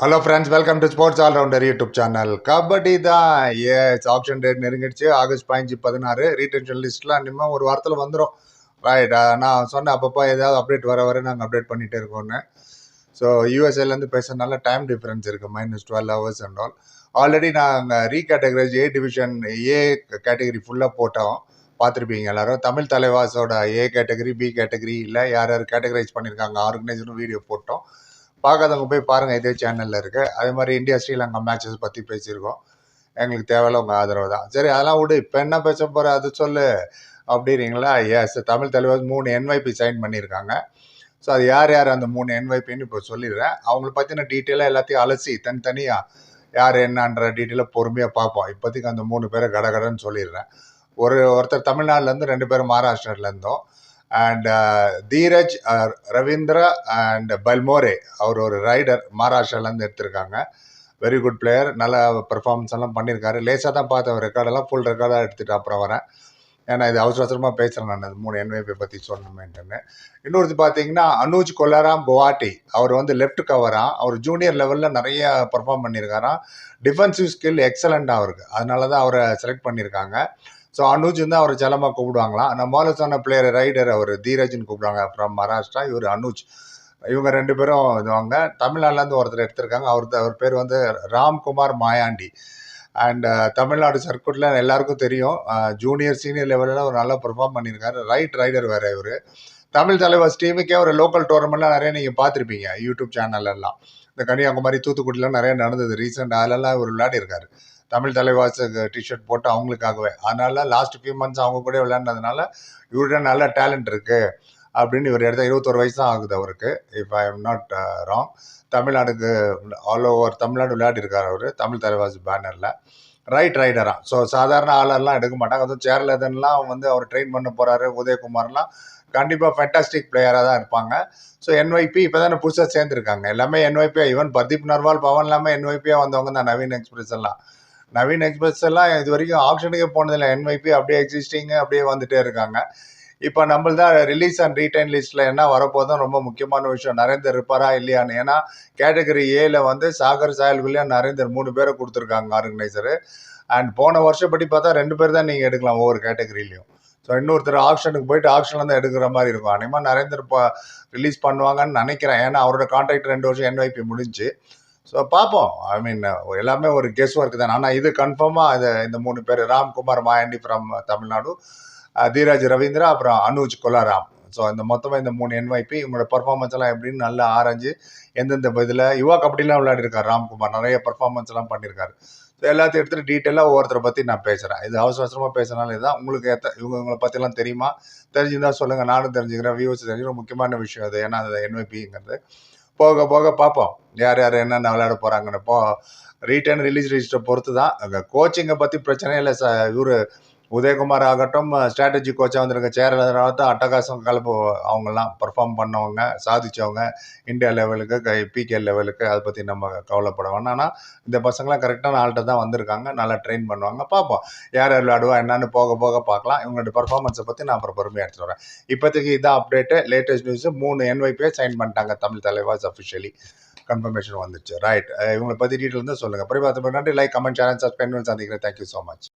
Hello friends welcome to sports all-rounder YouTube channel kabaddi தான். Yes option date நெருங்கிடுச்சு. August பதினஞ்சு பதினாறு. Retention லிஸ்ட்லாம் இனிமேல் ஒரு வாரத்தில் வந்துடும் ரைட் நான் சொன்னேன் அப்பப்போ ஏதாவது அப்டேட் வர வர நாங்கள் அப்டேட் பண்ணிகிட்டே இருக்கோன்னு ஸோ யூஎஸ்ஏலேருந்து பேசுறதுனால டைம் டிஃப்ரென்ஸ் இருக்குது minus twelve hours and all already நாங்கள் ரீகேட்டகரைஸ் ஏ டிவிஷன் ஏ கேட்டகரி ஃபுல்லாக போட்டோம். பார்த்துருப்பீங்க எல்லாரும். தமிழ் தலைவாஸோட ஏ கேட்டகரி பி கேட்டகரி இல்லை. யார் யார் கேட்டகரைஸ் பண்ணியிருக்காங்க ஆர்கனைசரும் வீடியோ போட்டோம். பார்க்காதவங்க போய் பாருங்கள் இதே சேனலில் இருக்குது அதே மாதிரி இந்தியா ஸ்ரீலங்கா மேட்சஸ் பற்றி பேசியிருக்கோம். எங்களுக்கு தேவையில்ல உங்கள் ஆதரவு தான். சரி அதெல்லாம் விடு. இப்போ என்ன பேச போகிற அது சொல்லு. அப்படின்றீங்களா? எஸ் தமிழ் தலைவர் மூணு என்வைபி சைன் பண்ணியிருக்காங்க. ஸோ அது யார் யார் அந்த மூணு என்வைபின்னு இப்போ சொல்லிடுறேன். அவங்கள பற்றின டீட்டெயிலாக எல்லாத்தையும் அலசி தனித்தனியாக யார் என்னன்ற டீட்டெயிலாக பொறுமையாக பார்ப்போம். இப்போதைக்கு அந்த மூணு பேரை கடகடன்னு சொல்லிடுறேன். ஒரு ஒருத்தர் தமிழ்நாட்டிலேருந்து ரெண்டு பேரும் மகாராஷ்டிராலேருந்தோம் அண்ட் தீரஜ் ரவீந்திரா அண்ட் பல்மோரே அவர் ஒரு ரைடர் மகாராஷ்டிராலேருந்து எடுத்திருக்காங்க. வெரி குட் பிளேயர் நல்ல பெர்ஃபார்மன்ஸ் எல்லாம் பண்ணியிருக்காரு. லேசாக தான் பார்த்தேன் ரெக்கார்டெல்லாம் ஃபுல் ரெக்கார்டாக எடுத்துகிட்டு அப்புறம் வரேன். ஏன்னா இது அவசர அவசரமாக பேசுகிறேன் நான். அது மூணு என்வைபி பற்றி சொன்னமேன்ட்டுன்னு இன்னொருத்து பார்த்தீங்கன்னா அனுஜ் கொல்லாராம் குவாட்டி அவர் வந்து லெஃப்ட் கவராக அவர் ஜூனியர் லெவலில் நிறைய பர்ஃபார்ம் பண்ணியிருக்காராம் டிஃபென்சிவ் ஸ்கில் எக்ஸலண்ட்டாக அவருக்கு. அதனால தான் அவரை செலக்ட் பண்ணியிருக்காங்க ஸோ அனுஜ் வந்து அவர் செல்லமாக கூப்பிடுவாங்களாம் நம்ம முதல்ல சொன்ன பிளேயர் ரைடர் அவர் தீரஜ்னு கூப்பிடுவாங்க. ஃப்ரம் மகாராஷ்டிரா இவர் அனுஜ். இவங்க ரெண்டு பேரும் இதுவாங்க. தமிழ்நாட்டிலேருந்து ஒருத்தர் எடுத்திருக்காங்க. அவர் அவர் பேர் வந்து ராம்குமார் மாயாண்டி. அண்ட் தமிழ்நாடு சர்க்குட்டில் எல்லாருக்கும் தெரியும். ஜூனியர் சீனியர் லெவலில் ஒரு நல்லா பெர்ஃபார்ம் பண்ணியிருக்காரு. ரைட் ரைடர் வேறு இவர். தமிழ் தலைவர் டீமுக்கே ஒரு லோக்கல் டோர்னமெண்ட்லாம் நிறைய நீங்கள் பார்த்துருப்பீங்க யூடியூப் சேனல்லாம் இந்த கன்னியாகுமரி தூத்துக்குடிலாம் நிறைய நடந்தது ரீசெண்டாக அதெல்லாம் இவர் விளையாடி இருக்காரு தமிழ் தலைவாசுக்கு டிஷர்ட் போட்டு அவங்களுக்காகவே. அதனால லாஸ்ட் ஃபியூ மந்த்ஸ் அவங்க கூட விளையாண்டதுனால இவர்கிட்ட நல்ல டேலண்ட் இருக்குது அப்படின்னு இவர் எடுத்தால் இருபத்தொரு வயசு தான் ஆகுது அவருக்கு. If I am not wrong தமிழ்நாடுக்கு all over Tamil Nadu விளையாடிருக்கார் அவர் தமிழ் தலைவாசி பேனரில் ரைட் ரைடராக ஸோ சாதாரண ஆளெல்லாம் எடுக்க மாட்டாங்க. அதுவும் சேர்லதன்லாம் வந்து அவர் ட்ரெயின் பண்ண போகிறாரு உதயகுமார்லாம் கண்டிப்பாக ஃபேண்டாஸ்டிக் பிளேயராக தான் இருப்பாங்க. ஸோ என்ஒய்பி இப்போ தானே புதுசாக சேர்ந்துருக்காங்க. எல்லாமே என்ஒய்பியாக ஈவன் பர்தீப் நர்வால் பவன் எல்லாமே என்ஒய்பியாக வந்தவங்க தான் நவீன் எக்ஸ்பிரஸ் எல்லாம். நவீன் எக்ஸ்பிரஸ் எல்லாம் இது வரைக்கும் ஆப்ஷனுக்கே போனதில்லை. என்ஒய்பி அப்படியே எக்ஸிஸ்டிங்கு அப்படியே வந்துகிட்டே இருக்காங்க. இப்போ நம்மள்தான் ரிலீஸ் அண்ட் ரீடைன் லிஸ்ட்டில் என்ன வரப்போதும் ரொம்ப முக்கியமான விஷயம். நரேந்தர் இருப்பாரா இல்லையான்னு. ஏன்னா கேட்டகரி ஏல வந்து சாகர் சாயல் வில்லியம் நரேந்தர் மூணு பேரை கொடுத்துருக்காங்க ஆர்கனைசரு அண்ட் போன வருஷப்படி பார்த்தா ரெண்டு பேர் தான் நீங்கள் எடுக்கலாம் ஒவ்வொரு கேட்டகரியிலையும் ஸோ இன்னொருத்தர் ஆப்ஷனுக்கு போயிட்டு ஆப்ஷனில் தான் எடுக்கிற மாதிரி இருக்கும். அனிமா நரேந்தர் இப்போ ரிலீஸ் பண்ணுவாங்கன்னு நினைக்கிறேன். ஏன்னா அவரோட கான்ட்ராக்ட் ரெண்டு வருஷம் என்ஒய்பி முடிஞ்சு. ஸோ பார்ப்போம். ஐ மீன் எல்லாமே ஒரு கெஸ் ஒர்க் தான். ஆனால் இது கன்ஃபார்மாக இது இந்த மூணு பேர் ராம்குமார் மாயாண்டி ஃப்ரம் தமிழ்நாடு. தீராஜ் ரவீந்திரா அப்புறம் அனுஜ் கொலாராம். ஸோ இந்த மொத்தமாக இந்த மூணு என்வைபி இவங்களோட பர்ஃபார்மன்ஸ் எல்லாம் எப்படின்னு நல்லா ஆராய்ஞ்சு எந்தெந்த இதில் யுவா கபடிலாம் விளையாடிருக்காரு ராம்குமார். நிறைய பர்ஃபார்மன்ஸ் எல்லாம் பண்ணியிருக்காரு ஸோ எல்லாத்தையும் எடுத்துகிட்டு டீட்டெயிலாக ஒவ்வொருத்தரை பற்றி நான் பேசுகிறேன் இது அவசர அவசரமாக பேசுனாலும் இதுதான். உங்களுக்கு ஏற்ற இவங்க இவங்களை பற்றிலாம் தெரியுமா? தெரிஞ்சுருந்தா சொல்லுங்கள் நானும் தெரிஞ்சுக்கிறேன். வியூஸ் தெரிஞ்சுக்கிறேன். முக்கியமான விஷயம் அது. ஏன்னா அது என்வைபிங்கிறது போக போக பார்ப்போம். யார் யார் என்னென்ன விளையாட போகிறாங்கன்னு இப்போ ரீட்டன் ரிலீஸ் ரிஜிஸ்டர் பொறுத்து தான் அங்கே கோச்சிங்கை பற்றி பிரச்சனையே இல்லை ச இவர் உதயகுமார் ஆகட்டும் ஸ்ட்ராட்டஜி கோச்சாக வந்திருக்க சேரலாகட்டும் அட்டகாசம் கலப்பு அவங்கெல்லாம் பர்ஃபார்ம் பண்ணவங்க சாதிச்சவங்க இந்தியா லெவலுக்கு பிகே லெவலுக்கு அதை பற்றி நம்ம கவலைப்பட வேணாம் ஆனால் இந்த பசங்களாம் கரெக்டான ஆள்கிட்ட தான் வந்திருக்காங்க நல்லா ட்ரெயின் பண்ணுவாங்க. பார்ப்போம். யார் யார் விளையாடுவா என்னன்னு போக போக பார்க்கலாம். இவங்களோட பர்ஃபார்மன்ஸை பற்றி நான் அப்புறம் பொறுமையாக எடுத்துட்டு வரேன். இப்போதைக்கு இதான் அப்டேட்டு லேட்டஸ்ட் நியூஸ் மூணு என்ஒய்பியை சைன் பண்ணிட்டாங்க தமிழ் தலைவாஸ் அஃபிஷியலி கன்ஃபர்மேஷன் வந்துச்சு. ரைட் இவங்களை பற்றி டீட்டெயில் தான் சொல்லுங்கள் பரிபாத்து நன்றி லைக் கமெண்ட் சேனல் சப்ஸ்கிரைப் சந்திக்கிறேன். Thank you so much